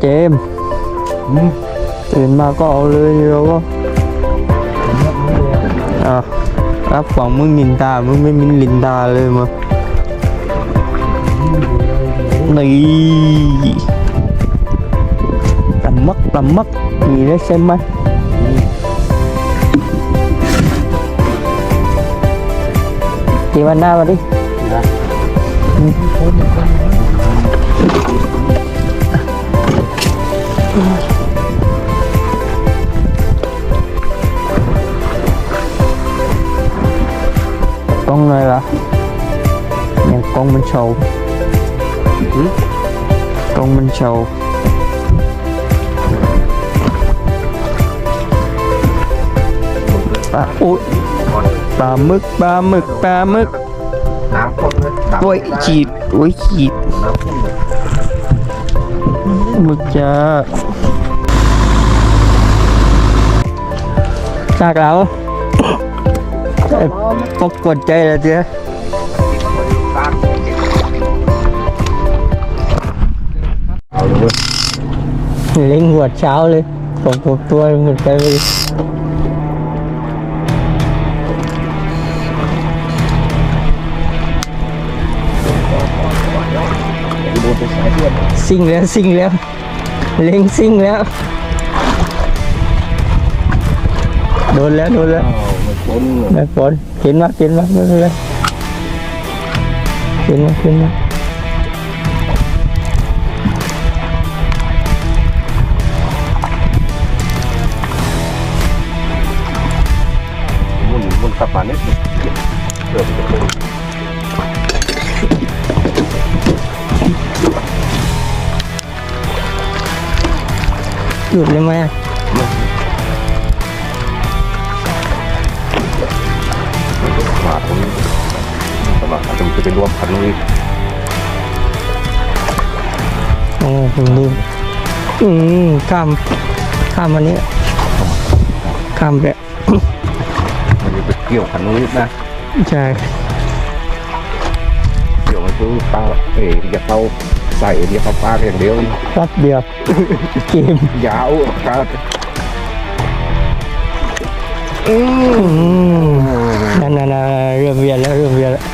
โดนแล้วเจมส์ตื่นมาก็เอาเลยเดี๋ยวก็อะรับของมึงนินตา กปลามักมีได้ใช่ไหมตีวันหน้ามาดิกล้องเลยเหรอเนี่ยกล้องมันโชว์กล้องมันโชว์ปลาอุ้ยปลาหมึกปลาหมึกปลาหมึกน้ำข้นเลยน้ำโอ้ยขีดโอ้ยขีดน้ำข้นเลยหมึกจะ จากแล้วไอ้ปกกดใจเลยเจ้เอาเลยเล็งหัวเช้าเลยผมผมตัวเหมือนกันเลยโดนไปสายเพื่อนซิ่งแล้วซิ่งแล้ว เล็งซิ่งแล้ว โดนแล้วโดนแล้วอ้าวมันข้นเลยไม่ฝนเห็นมาเห็นมาไม่เป็นไรเห็นมาเห็นมามุนมุนกลับมานิดนึงเดี๋ยวมันจะเป็นหยุดเลยไหมมา จจะมันจะไปรวมพันธุ์นี้โอ้ผมดูอืมข้ามข้ามอันนี้ข้ามแบบมันจะไปเกี่ยวพันธุ์นี้นะใช่เกี่ยวมันคือปลาเอ๋อย่าเข้าใส่เดียวเข้าปากอย่างเดียวแป๊บเดียวเกมยาวปลาอืมนั่นนั่นนั่นเริ่มเวียนแล้วเริ่มเวียนแล้ว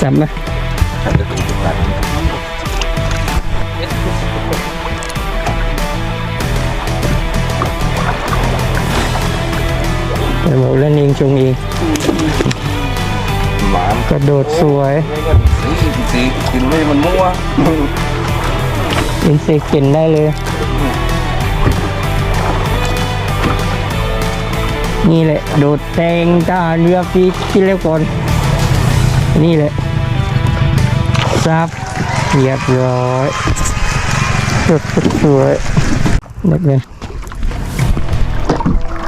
สับไหมนะเดี๋ยวบอกเล่นเองชงเองหมามกระโดดสวยสีสีกินไม่มันมั่วอินเสกกินได้เลย นี่แหละ โดดแตงตาเรือปีที่เร็วก่อน นี่แหละซับเรียบร้อยสดสวยเด็กเลย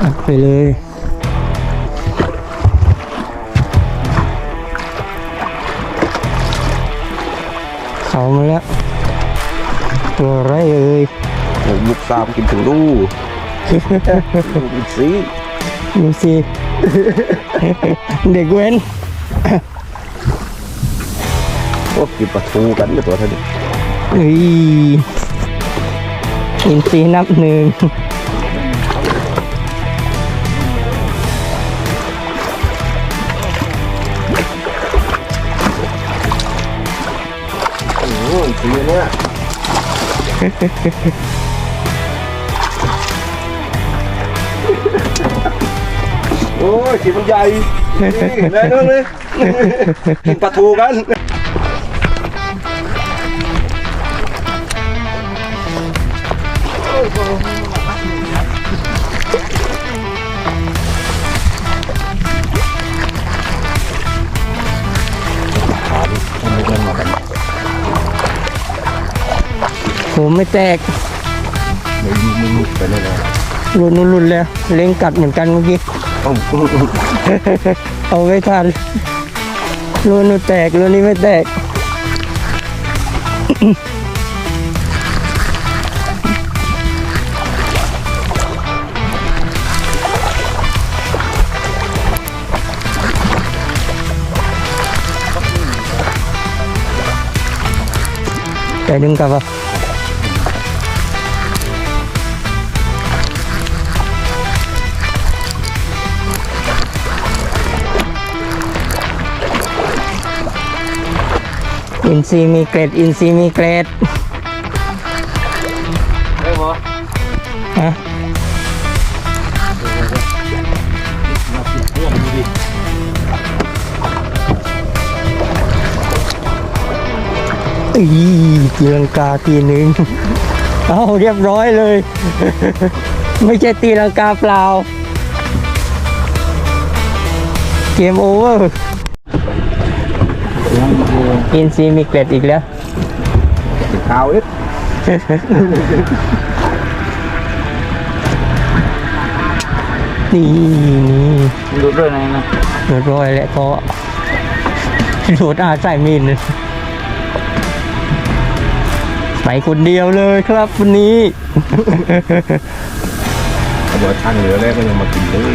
อัดไปเลยเขามาแล้ว ตัวอะไรเอ่ยผมมุกตามกินถึงลูกสี ดูสิ เด็กเว้นโอ้กินปลาทูกันกับตัวเท่านี้เอ้ยอินซีย์นับหนึ่งโอ้โหสีเนี่ย ยสีมันใหญ่นี่แน่นอนเลยกินปลาทูกันผมไม่แตกไม่มีไม่มีไปเลยนะรุนรุนรุนแล้วเล็งกัดเหมือนกันเมื่อกี้โอ้โห เอาไม่ทันรูนูแตกรูนี้ไม่แตก Để đứng cà vào อะอินซีมีเกรด อินซีมีเกรดได้ปะฮะมาติดพ่วงดูดิอีตีลังกาทีหนึ่งเอาเรียบร้อยเลย ไม่ใช่ตีลังกาเปล่า เกมโอเวอร์ยังโยน อินซีมีเกรดอีกแล้วติดขาวเอ็ดนี่นี่ดูด้วยไงนะเรียบร้อยแล้วก็โดดอาใส่มีนเลยไปคนเดียวเลยครับวันนี้เขาบอกช่างเหลือแล้วก็ยังมากินเลย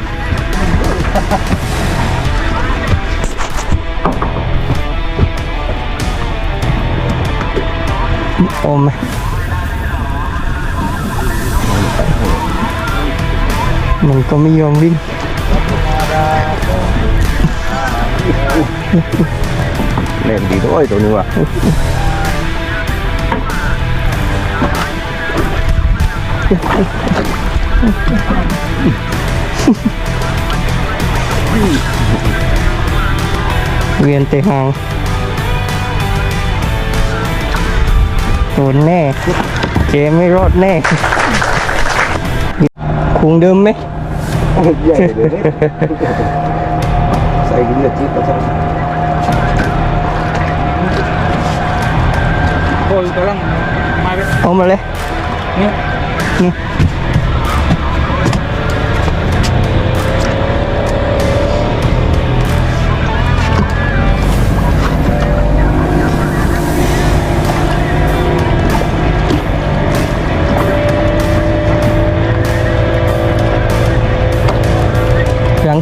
อดิอมมันก็ไม่ยอมวิ่งเล่นดีด้วยตัวนี้ว่ะ เวียนเตะหางโดนแน่เจไม่รอดแน่ คุงเดิมไหมใหญ่เลยเนี่ยใส่กินเลือดจิ๊บก็ใช่โอ้ยกำลังมาเป็นเอามาเลย นี่ นี่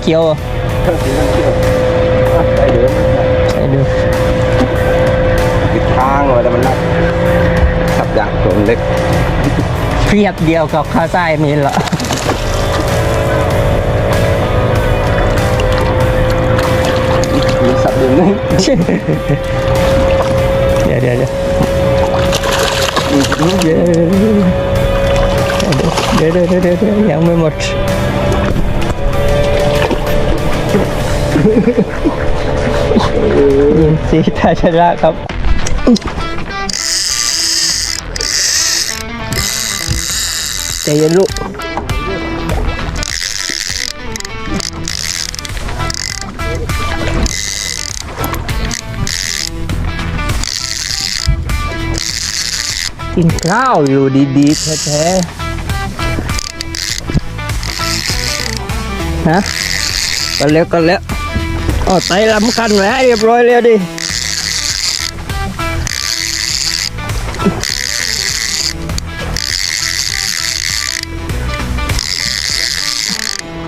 ขียวเหรอสีน้เขียไปเดิมใดูปิดทางเลยแต่มันรักขับยากตัวเล็กเพียบเดียวกับข้าวไส้มีเหรอสับดืนเดี๋ยวเดี๋ยวเดี๋ยวเดี๋ยวเดี๋ยวเดี๋ยวยังไม่หมด ยินสีทาชนะครับ ใจเย็นลูกกินข้าวอยู่ดีๆแท้ๆฮะกันแล้วกันแล้ว อ๋อไตลำคันแล้วเรียบร้อยแล้วดิ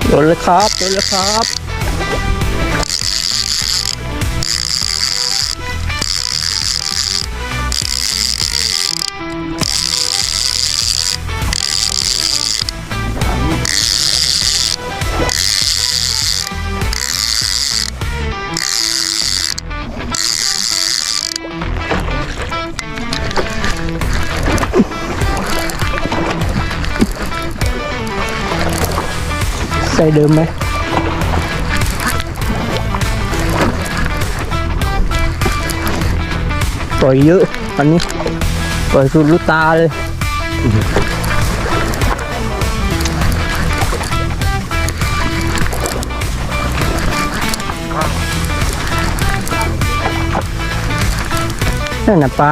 โดนเลยครับโดนเลยครับ ใส่เดิมไหมปล่อยเยอะอันนี้เปิดสุดลูกตาเลยนั่นน่ะปลา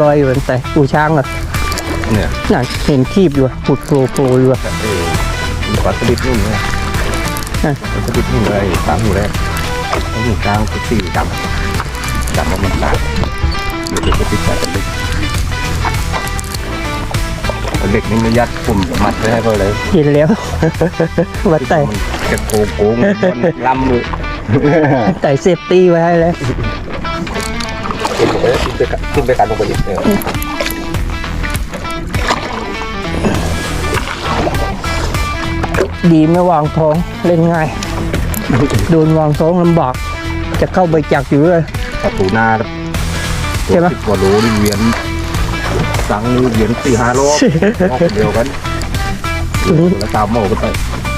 ลอยอยู่บนแต่ปูช้างอะเนี่ยน่ะเห็นคีบอยู่อะปุดโผล่โผล่อยู่อะ เออมีปลาสลิดนุ่มเนี่ย อะปลาสลิดนุ่มเลยสามหูแรกแล้วหูกลางคือสี่ดำดำว่ามันตายอยู่เป็นสลิดแต่สลิดเล็กนี่ไม่ยัดปุ่มมัดไว้ให้เขาเลยเห็นแล้ววัดไต่มันจะโกงโกงมันลำมือไต่เซฟตี้ไว้ให้แล้วขึ้นไปขึ้นไปกันลงไปอีกเออ ดีไม่วางท้องเล่นง่าย โดนวางท้องลำบาก จะเข้าไปจักอยู่เลยประตูหน้าใช่ไหมสิบกว่าโลนี่เวียนสังนี่เวียนสี่ห้ารอบรอบเดียวกันแล้วตามหม้อกันไป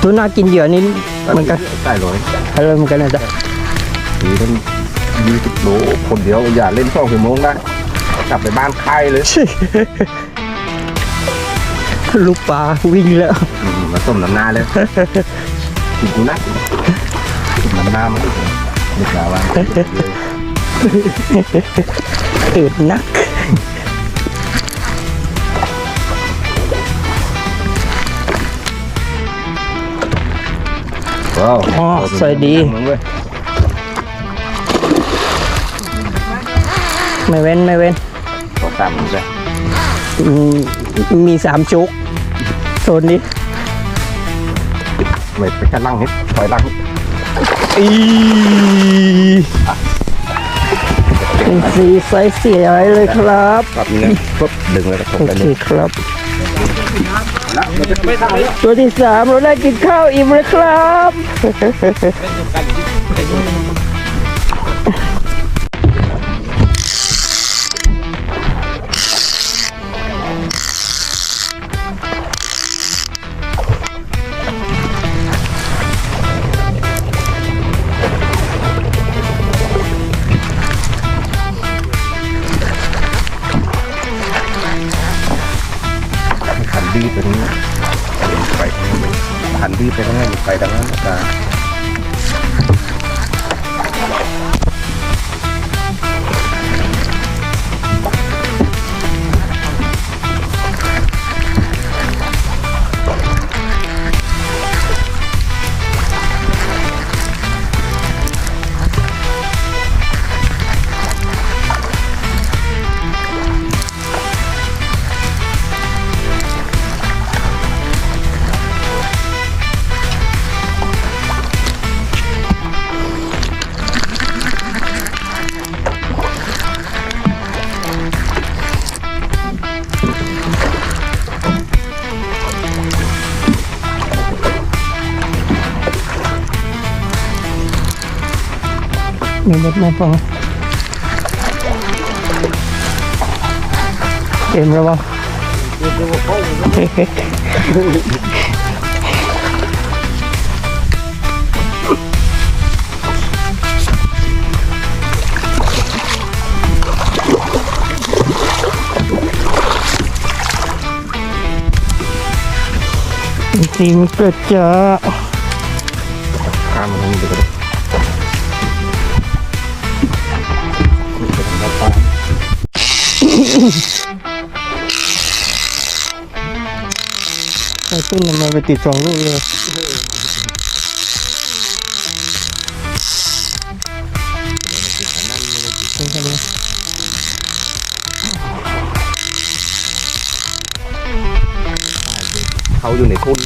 ทุน่ากินเหยื่อนี่มันก็ใต้ร้อยอะไรเหมือนกันนะจ๊ะทีนั้นยี่สิบโลคนเดียวอย่าเล่นสองชั่วโมงนะกลับไปบ้านค่ายเลยลูกปลาวิ่งแล้วอื มมาต้มน้ำหน้าเลยกินกูนะต้มน้ำหน้ามันไม่กล้าว่าอืดนักว้าวอ๋อสวยดีมึงเว้ยไม่เว้น ไม่เว้นสองสามมึงเลยอืมมีสามจุกโซนนี้ ไม่ไปกันลังนิดถอยลังนิดอีเป็นสีไซส์เสียไว้เลยครับครับนี่นะปุ๊บดึงแล้วก็ตกโอไปเคเลยครับแล้วมันจะไม่ทำแล้วตัวที่สามเราได้กินข้าวอิ่มเลยครับ ไปตรงนั้นไปตรงนั้นนะ มีเม็ดมาฟังเต็มแล้ววะจริงๆเกิดจากข้ามมันตรงนี้ไปก็ได้ ไอ้ตุ้นมันมไปติดสองลูกเลยเป็นกันเลยเขาอยู่ในคุ้ม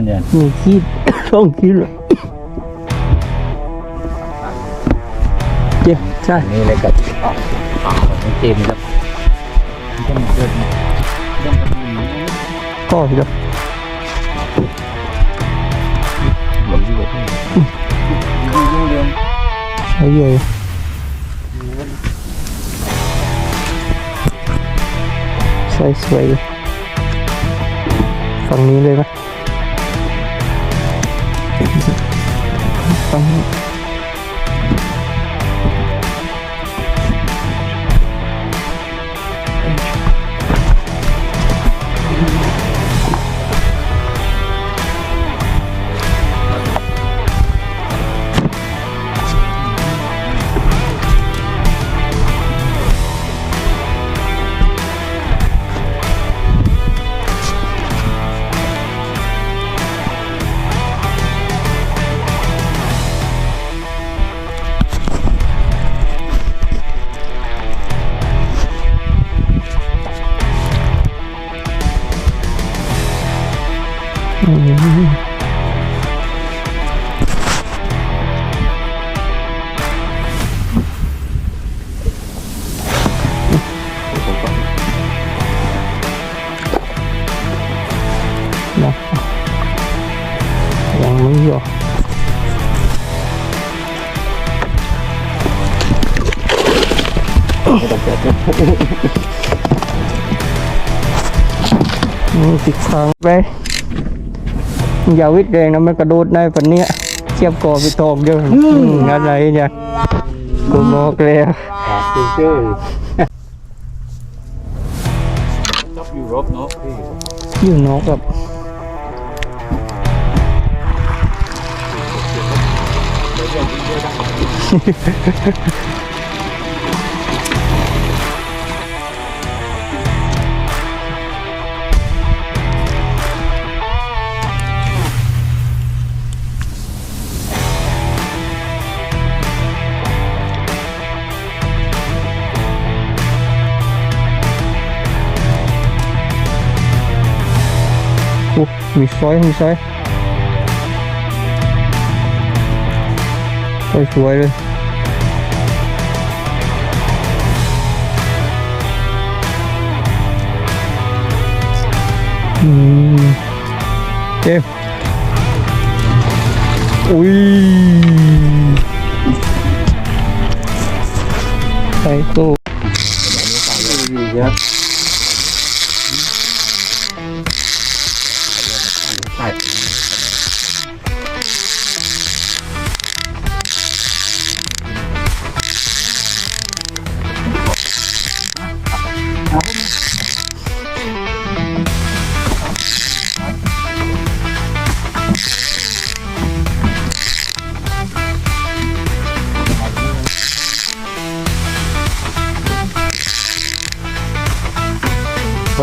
นั่นเดียวมีขีดสองขีดเลยเจ็บใช่นี่เลยกับเกมครับต้องเดินต้องก็อีกแล้วเหมือนที่แบบยุ่งเรื่องใช้เยอะใส่สวยเลยฝั่งนี้เลยไห มฝั่ อย่าวิดแรงนะมันกระโดดได้ปันเนี้ยเทียบกอไปตอกเดียวอืมอะไรเนี่ยกูบอกเลยคือชื่อชอบยูโรปเนาะพี่อยู่นอกกับโมีซอยมีซอยซอยสวยเลยอืมเจ็บอุ้ยไปตู้ดี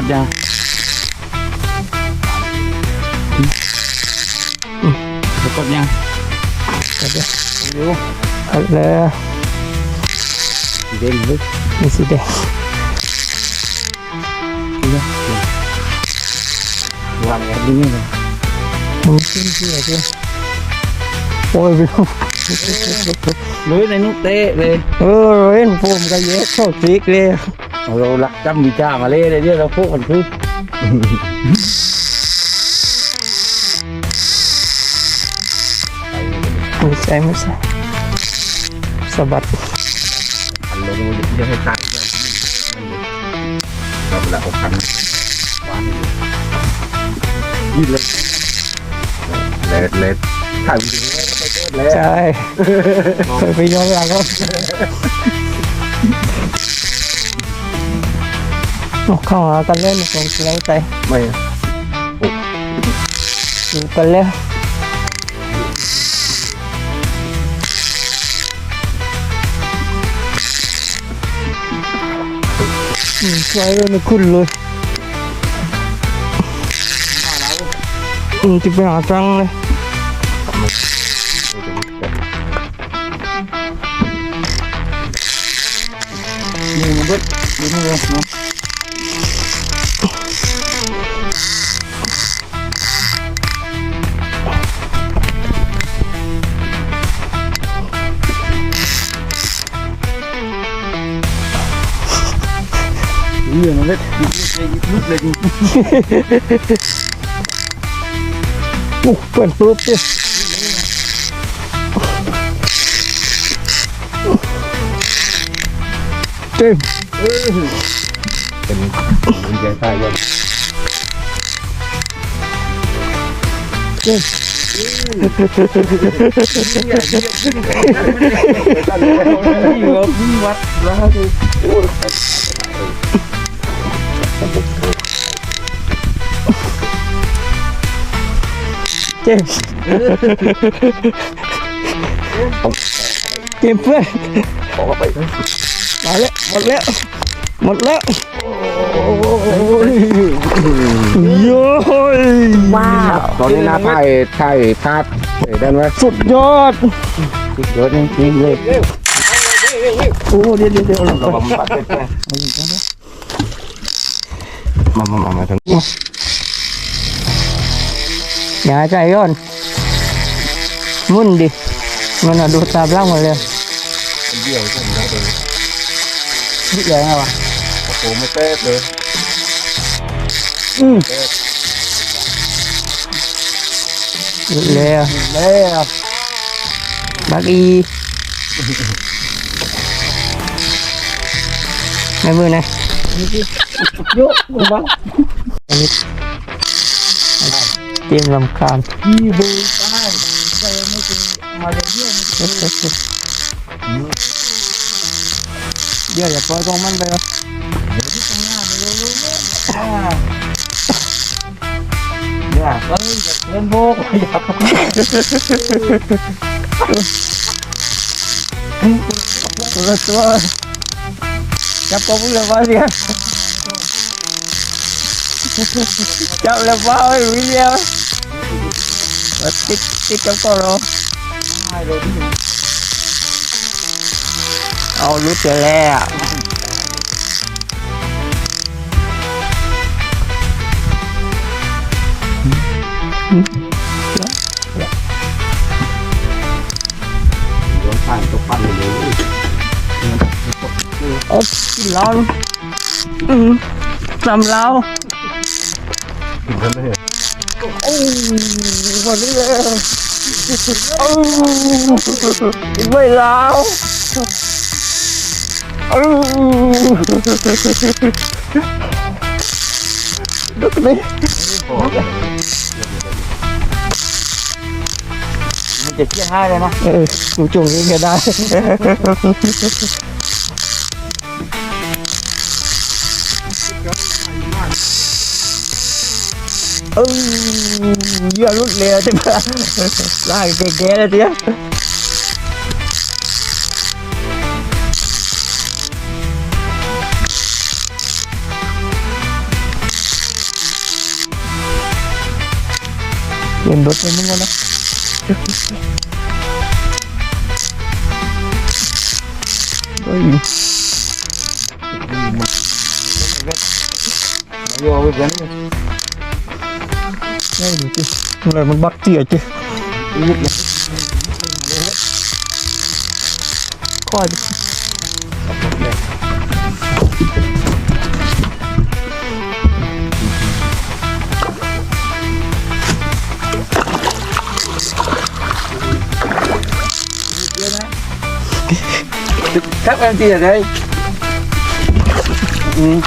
กดยางกดยางเอาเดี๋ยวเอาแล้วเด่นลึกมีสีแดงวันนี้นี่ เลยมันขึ้นเชื่อเชื่อโอ้ยไปดูเลยในนุกเตะเลยเออเห็นผมก็เยอะเข้าซีกเลยเราลักจำวิจามาเล่เลยเนี่ยเราพวกกันคือไม่ใช่ไม่ใช่สะบัดอันลงเยอะให้ตัดเราละหกพันวันยืดเลยเล็ดเล็ดถ่ายวิดีโอก็ไปเจอแล้วใช่เคยไปย้อนหลังครับ เข้าหากันเล่นของแล้วใจไม่อยู่กันแล้วอืมช่วยเลยไม่ขึ้นเลยอืมจะไปหาตังค์เลยนี่มันเบิดดูนี่เลยเนาะ Iya, nó biết. Lúc lên อู้เปิดปุ๊บ เนี่ยเต็มเป็นเป็นแกงใต้ยัง đi gấp đi mắt ra thôi. เจมส์เจมส์เพื่อนออกไปมาแล้วหมดแล้วหมดแล้วโย้ยว้าวตอนนี้นะถ่ายถ่ายภาพเอ้ยได้ไหมสุดยอดสุดยอดจริงๆเลยโอ้เดี๋ยวเดี๋ยวเดี๋ยวเราบำบัดไปมามามามาทางนี้อย่าใจก่อนมุ่นดิมันอะดูตาบล่างมาเลยเดี่ยวจังนะเลยนี่ใหญ่ไง วะโอ้โหไม่เต้เลยอืมหยุดเลยอะแล้วบักอีไม่มือนะโยกบักเตรียมลำคาญ Đi bù tai. Đây mới từ mà để biết เดี๋ยวอย่ จับกบเลยว่าเรียจับเลยว่าไอ้วิเลียมาติดติดกับก็รอ Hai rồi đi. เอารู้เจอแล้วโดนผ่านตกปั้นเลยโอ๊บกินร้อนอืมสำเรา ถึงกันเลยโอ้หมดเลยโอ้ไม่แล้วโอ้ดูนี่ Mình chỉ chia hai rồi mà. เออกูจุ่งเองก็ได้เออเยอะรุดเลยใช่ไหมลากแก่ๆเลยเดี ยวเปลี่ยนรถไปมึงวะนะเฮ้ย Vô với vấn ไม่ดูสิอะไรมันบักเจียจิคอยดิครับแอนตี้อะไรอืม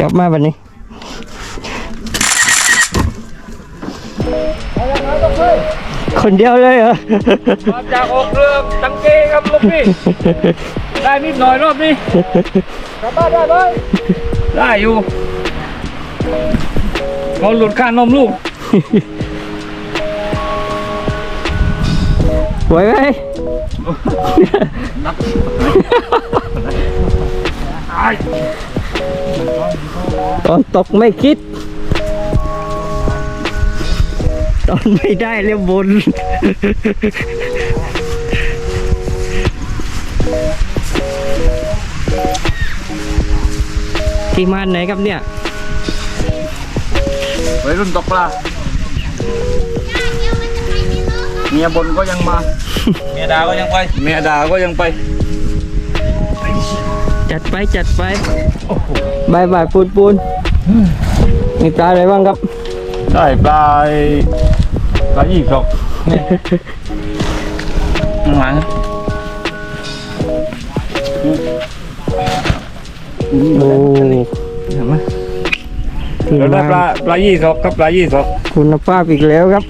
จับมาแบบนี้คนเดียวเลยเหรอมาจากออกเรือตังเกครับลูกพี่ได้นิดหน่อยรอบนี้กลับบ้านได้ไหมได้อยู่เขาหลุดค่านมลูกไหวไหม ตอนตกไม่คิด ตอนไม่ได้เรียบน ที่มานไหนครับเนี่ยวัยรุ่นตกปลาเมียบนก็ยังมา เมียดาก็ยังไป เมียดาก็ยังไป จัดไปจัดไปบายบายปูนปูนมีปลาอะไรบ้างครับ ได้ปลาปลายี่สกข้างหลังโอ้เห็นไหมถึงเราได้มาปลาปลายี่สกครับปลายี่สกคุณภาพอีกแล้วครับ